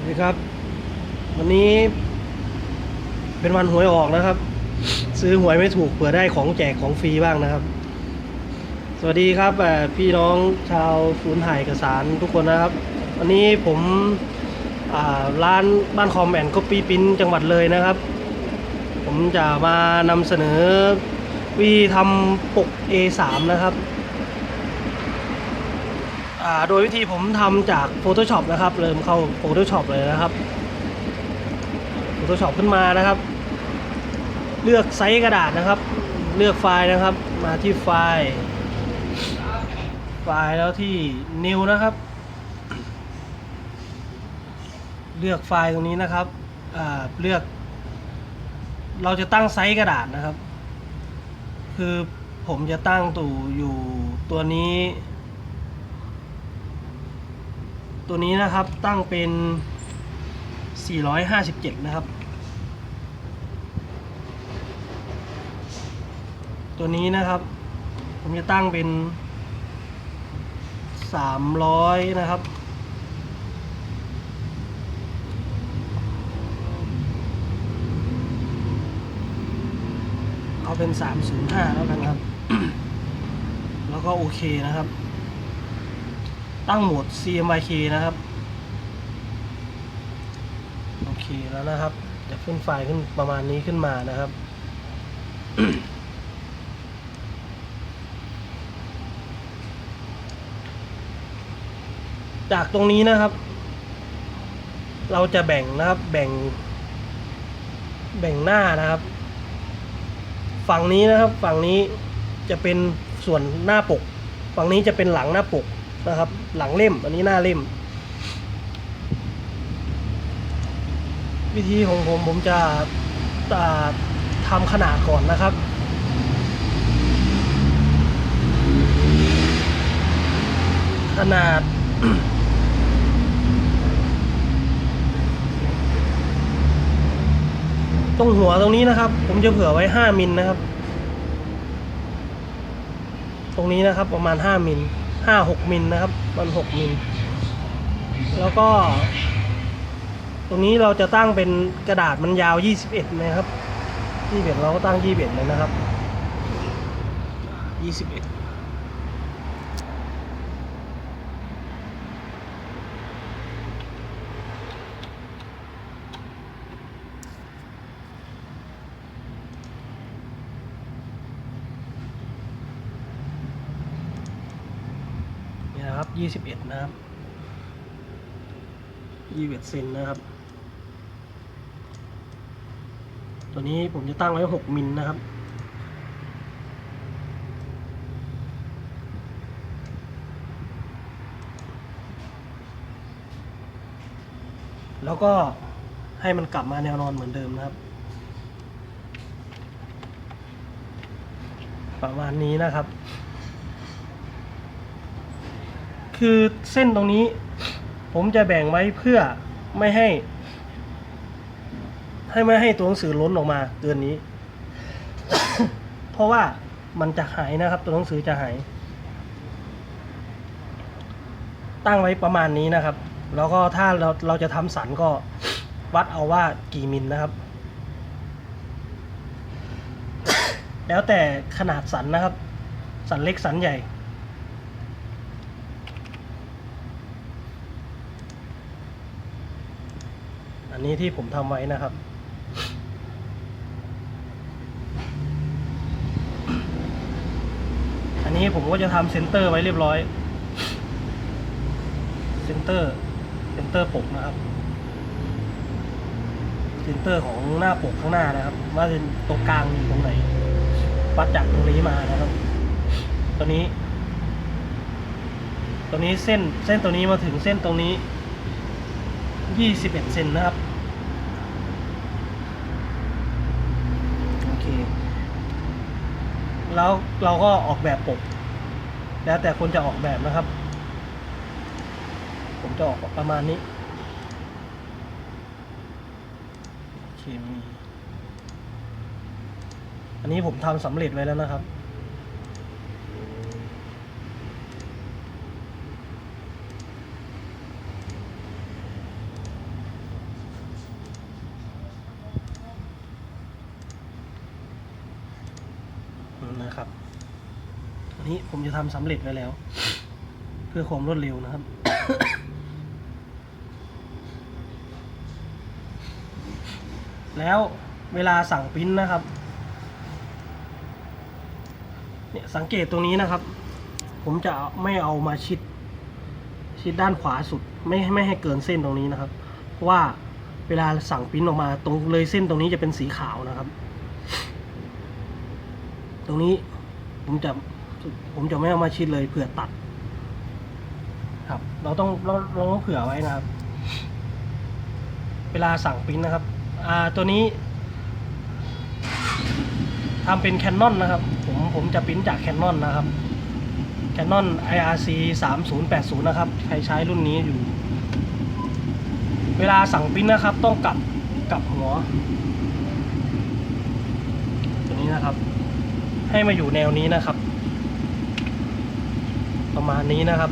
สวัสดีครับ วันนี้เป็นวันหวยออกนะครับ ซื้อหวยไม่ถูกเผื่อได้ของแจกของฟรีบ้างนะครับ สวัสดีครับพี่น้องชาวศูนย์ถ่ายเอกสารทุกคนนะครับ วันนี้ผมร้านบ้านคอมแอนก็ปีปิ้นจังหวัดเลยนะครับ ผมจะมานำเสนอวิธีทำปก A3 นะครับ โดยวิธีผมทำจาก Photoshop นะครับ เริ่มเข้า Photoshop เลยนะครับ Photoshop ขึ้นมานะครับ เลือกไซส์กระดาษนะครับ เลือกไฟล์นะครับ มาที่ไฟล์ ไฟล์แล้วที่ New นะครับ เลือกไฟล์ตรงนี้นะครับเลือก เราจะตั้งไซส์กระดาษนะครับ คือผมจะตั้งตู่อยู่ตัวนี้ ตัวนี้นะครับตั้งเป็น 457 นะครับ ตัวนี้นะครับ ผมจะตั้งเป็น 300 นะครับเอาเป็น 305 แล้วกันครับ แล้วก็โอเคนะครับ ตั้งโหมด CMYK นะครับ โอเคแล้วนะครับ จะขึ้นไฟล์ขึ้นประมาณนี้ขึ้นมานะครับ จากตรงนี้นะครับ เราจะแบ่งนะครับแบ่ง แบ่งหน้านะครับ ฝั่งนี้นะครับ ฝั่งนี้จะเป็นส่วนหน้าปก ฝั่งนี้จะเป็นหลังหน้าปก นะครับ หลังเล่ม อันนี้หน้าเล่ม วิธีของผมผมจะทำขนาดก่อนนะครับขนาด ตรงหัวตรงนี้นะครับ ผมจะเผื่อไว้ 5มิลนะครับ ตรงนี้นะครับประมาณ 5มิล ห้าหกมิลนะครับมันหกมิล แล้วก็ ตรงนี้เราจะตั้งเป็นกระดาษมันยาวยี่สิบเอ็ดนะครับยี่สิบเอ็ดเราก็ตั้งยี่สิบเอ็ดเลยนะครับยี่สิบเอ็ด ครับ21นะครับ21เซนนะครับ ตัวนี้ผมจะตั้งไว้6มิลนะครับแล้วก็ให้มันกลับมาแนวนอนเหมือนเดิมนะครับ ประมาณนี้นะครับ คือเส้นตรงนี้ ผมจะแบ่งไว้เพื่อไม่ให้ ให้ไม่ให้ตัวหนังสือล้นออกมาเกินนี้ เพราะว่ามันจะหายนะครับ ตัวหนังสือจะหาย ตั้งไว้ประมาณนี้นะครับ แล้วก็ถ้าเราเราจะทำสันก็วัดเอาว่ากี่มิลนะครับ แล้วแต่ขนาดสันนะครับ สันเล็กสันใหญ่ นนี้ที่ผมทำไว้นะครับ อันนี้ผมก็จะทำเซนเตอร์ไว้เรียบร้อย เซนเตอร์เซนเตอร์ปกนะครับ เซนเตอร์ของหน้าปกข้างหน้านะครับ ว่าตรงกลางอยู่ตรงไหนวัดจากตรงนี้มานะครับ ตัวนี้ ตัวนี้เส้นเส้นตัวนี้มาถึงเส้นตรงนี้ 21 เซนนะครับ โอเค แล้วเราก็ออกแบบปก แล้วแต่คนจะออกแบบนะครับ ผมจะออกประมาณนี้เคมีอันนี้ผมทำสำเร็จไว้แล้วนะครับ น นี้ผมจะทำสำเร็จไว้แล้ว เพื่อความรวดเร็วนะครับ แล้วเวลาสั่งปริ้นนะครับเนี่ยสังเกตตรงนี้นะครับ ผมจะไม่เอามาชิด ชิดด้านขวาสุด ไม่ไม่ให้เกินเส้นตรงนี้นะครับเพราะว่าเวลาสั่งปริ้นออกมาตรงเลยเส้นตรงนี้จะเป็นสีขาวนะครับ ตรงนี้ผมจะ ผมจะไม่เอามาชิดเลยเผื่อตัด ครับ เราต้องเราเราต้องเผื่อไว้นะครับ เวลาสั่งปริ้นนะครับ อ่าตัวนี้ทำเป็นแคนนอนนะครับ ผมผมจะปริ้นจากแคนนอนนะครับ Canon IRC 3080 นะครับ ใครใช้รุ่นนี้อยู่ เวลาสั่งปริ้นนะครับ ต้องกลับกลับหัว ตัวนี้นะครับ ให้มาอยู่แนวนี้นะครับ ณนี้นะครับ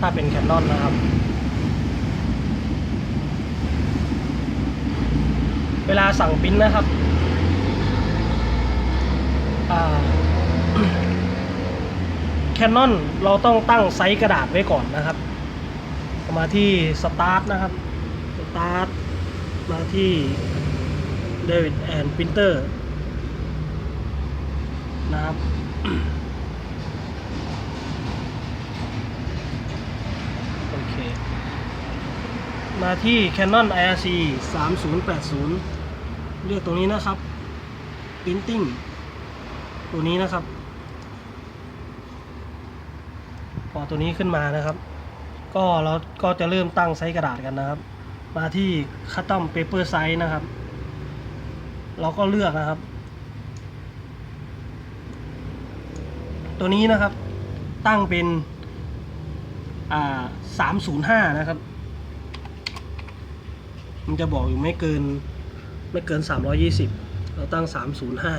ถ้าเป็นแคนนอนนะครับ เวลาสั่งปิ้นนะครับแคนนอนเราต้องตั้งไซส์กระดาษไว้ก่อนนะครับ มาที่สตาร์ทนะครับสตาร์ทมาที่ David and Printer นะครับ โอเค มาที่ Canon IRC 3080 เลือกตรงนี้นะครับ Printing ตัวนี้นะครับ พอตัวนี้ขึ้นมานะครับ ก็เราก็จะเริ่มตั้งไซส์กระดาษกันนะครับ มาที่ Custom Paper Size นะครับ เราก็เลือกนะครับ ตัวนี้นะครับตั้งเป็นอ่าสามศูนย์ห้านะครับ มันจะบอกอยู่ไม่เกินไม่เกินสามร้อยี่สิบเราตั้งสามศูนย์ห้า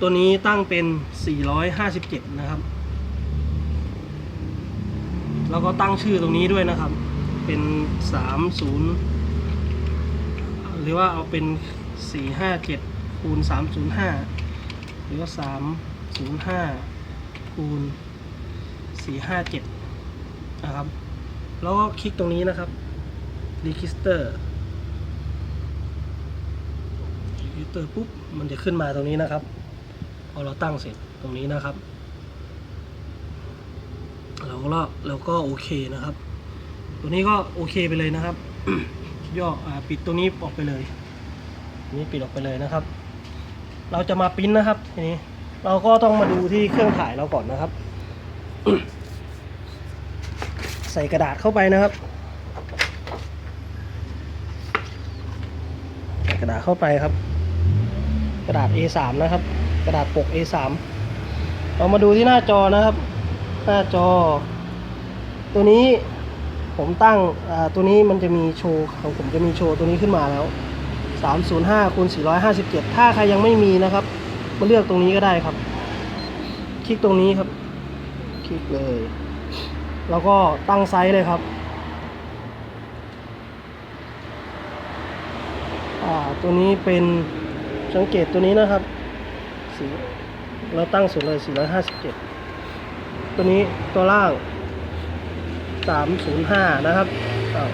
ตัวนี้ตั้งเป็นสี่ร้อยห้าสิบเจ็ดนะครับ แล้วก็ตั้งชื่อตรงนี้ด้วยนะครับ เป็นสามศูนย์หรือว่าเอาเป็นสี่ห้าเจ็ดคูณสามศูนย์ห้าหรือว่าสามศูนย์ห้าคูณสี่ห้าเจ็ดนะครับ แล้วก็คลิกตรงนี้นะครับ register register ปุ๊บ มันจะขึ้นมาตรงนี้นะครับ พอเราตั้งเสร็จตรงนี้นะครับ เราก็เราก็โอเคนะครับ ตัวนี้ก็โอเคไปเลยนะครับ ย่ออปิดตัวนี้ออกไปเลย นี้ปิดออกไปเลยนะครับ เราจะมาปริ้นนะครับทีนี้เราก็ต้องมาดูที่เครื่องถ่ายเราก่อนนะครับ ใส่กระดาษเข้าไปนะครับ ใส่ กระดาษเข้าไปครับ กระดาษ A3 นะครับ กระดาษปก A3 เรามาดูที่หน้าจอนะครับ หน้าจอ ตัวนี้ผมตั้งอ่าตัวนี้มันจะมีโชว์ของผมจะมีโชว์ตัวนี้ขึ้นมาแล้ว 305คูณ457 ถ้าใครยังไม่มีนะครับ มาเลือกตรงนี้ก็ได้ครับ คลิกตรงนี้ครับ คลิกเลย แล้วก็ตั้งไซส์เลยครับ อ่าตัวนี้เป็นสังเกตตัวนี้นะครับสีเราตั้งสุดเลย 457 ตัวนี้ตัวล่าง 305 นะครับอ้าว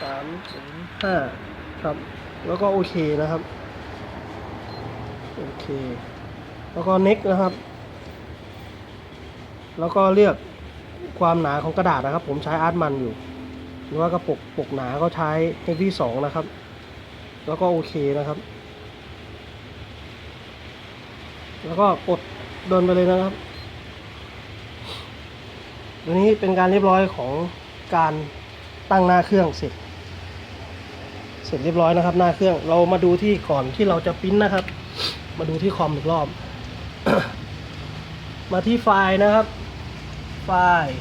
305 305ครับ แล้วก็โอเคนะครับ โอเค แล้วก็ next นะครับ แล้วก็เลือกความหนาของกระดาษนะครับ ผมใช้อาร์ตมันอยู่ รือว่ากระปกปกหนาก็ใช้ heavy 2นะครับ แล้วก็โอเคนะครับ แล้วก็กดเดินไปเลยนะครับตัวนี้เป็นการเรียบร้อยของการตั้งหน้าเครื่องเสร็จ เสร็จเรียบร้อยนะครับ หน้าเครื่องเรามาดูที่ก่อนที่เราจะปริ้นนะครับ มาดูที่คอมอีกรอบ มาที่ไฟล์นะครับ ไฟล์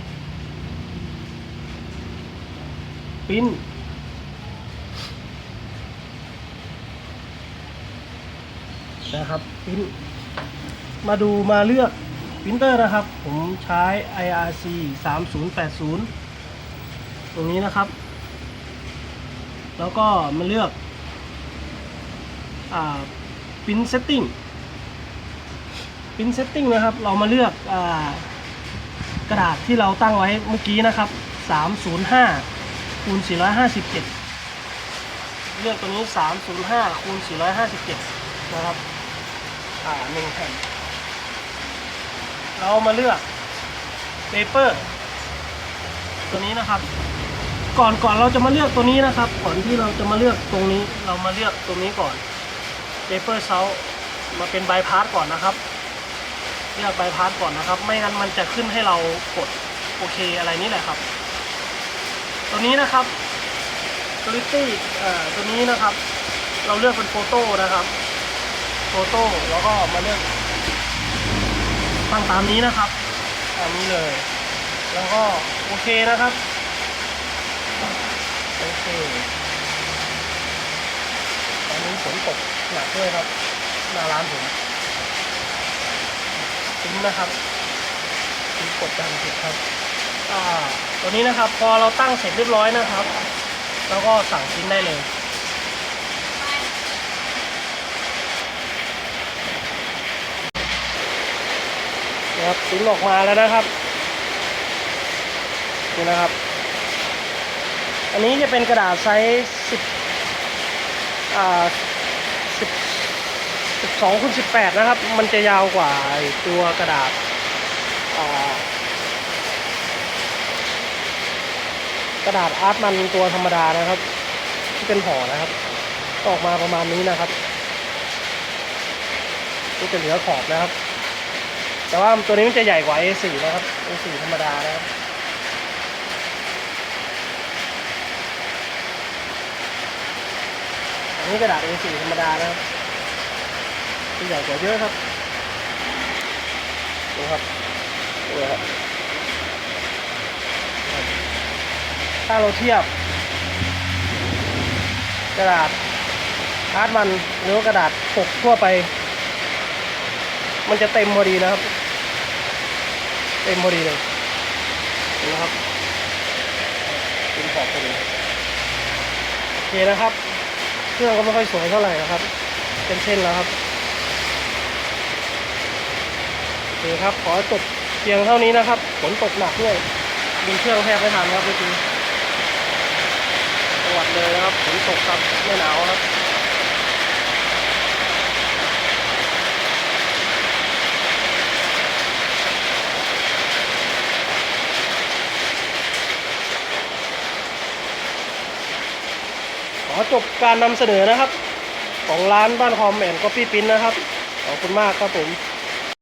ปิ้นนะครับปิ้นมาดูมาเลือกปรินเตอร์นะครับ ผมใช้ IRC 3080 ตรงนี้นะครับ แล้วก็มาเลือกอ่า print setting พินเซตติ้งนะครับ เรามาเลือกอกระดาษที่เราตั้งไว้เมื่อกี้นะครับ 305 คูณ 457 เลือกตัวนี้ 305 คูณ 457 นะครับ อ่าหนึ่งแผ่น เรามาเลือกเปเปอร์ตัวนี้นะครับ ก่อนก่อนเราจะมาเลือกตัวนี้นะครับ ก่อนที่เราจะมาเลือกตรงนี้ เรามาเลือกตรงนี้ก่อนเปเปอร์เซามาเป็นบายพาสก่อนนะครับเลือกบายพาสก่อนนะครับ ไม่งั้นมันจะขึ้นให้เรากดโอเคอะไรนี่แหละครับ ตัวนี้นะครับกริตตี้อ่อตัวนี้นะครับ เราเลือกเป็นโฟโต้นะครับโฟโต้แล้วก็มาเลือกตั้งตามนี้นะครับตามนี้เลย แล้วก็โอเคนะครับโอเคตอนนี้ฝนตกหนักด้วยครับหน้าร้านผมทิ้งนะครับทิ้งกดดันผิดครับ อ่าตัวนี้นะครับพอเราตั้งเสร็จเรียบร้อยนะครับแล้วก็สั่งชิ้นได้เลย นะครับชิ้นออกมาแล้วนะครับนี่นะครับ อันนี้จะเป็นกระดาษไซส์สิบอ่าสิบสิบสองคูณสิบแปดนะครับ มันจะยาวกว่าตัวกระดาษอ่า กระดาษอาร์ตมันตัวธรรมดานะครับ ที่เป็นห่อนะครับก็ออกมาประมาณนี้นะครับนี่จะเหลือขอบนะครับ แต่ว่าตัวนี้มันจะใหญ่กว่า A4 นะครับ A4 ธรรมดานะครับอันนี้กระดาษ A4 ธรรมดานะครับที่ใหญ่กว่าเยอะครับดูครับดูครับ ถ้าเราเทียบ กระดาษอาร์ตมันหรือว่ากระดาษปกทั่วไป มันจะเต็มพอดีนะครับ เต็มพอดีเลยเห็นไหมครับเต็มขอบพอดีโอเคนะครับ เครื่องก็ไม่ค่อยสวยเท่าไหร่นะครับ เป็นเส้นแล้วครับโอเคครับขอจบเพียงเท่านี้นะครับฝนตกหนักด้วยดึงเครื่องแทบไม่ทันครับเมื่อกี้ เลยนะครับฝนตกครับไม่หนาวครับขอจบการนำเสนอนะครับ ของร้านบ้านคอมแอนก็ปี้ปิ้นนะครับ ขอบคุณมากครับผม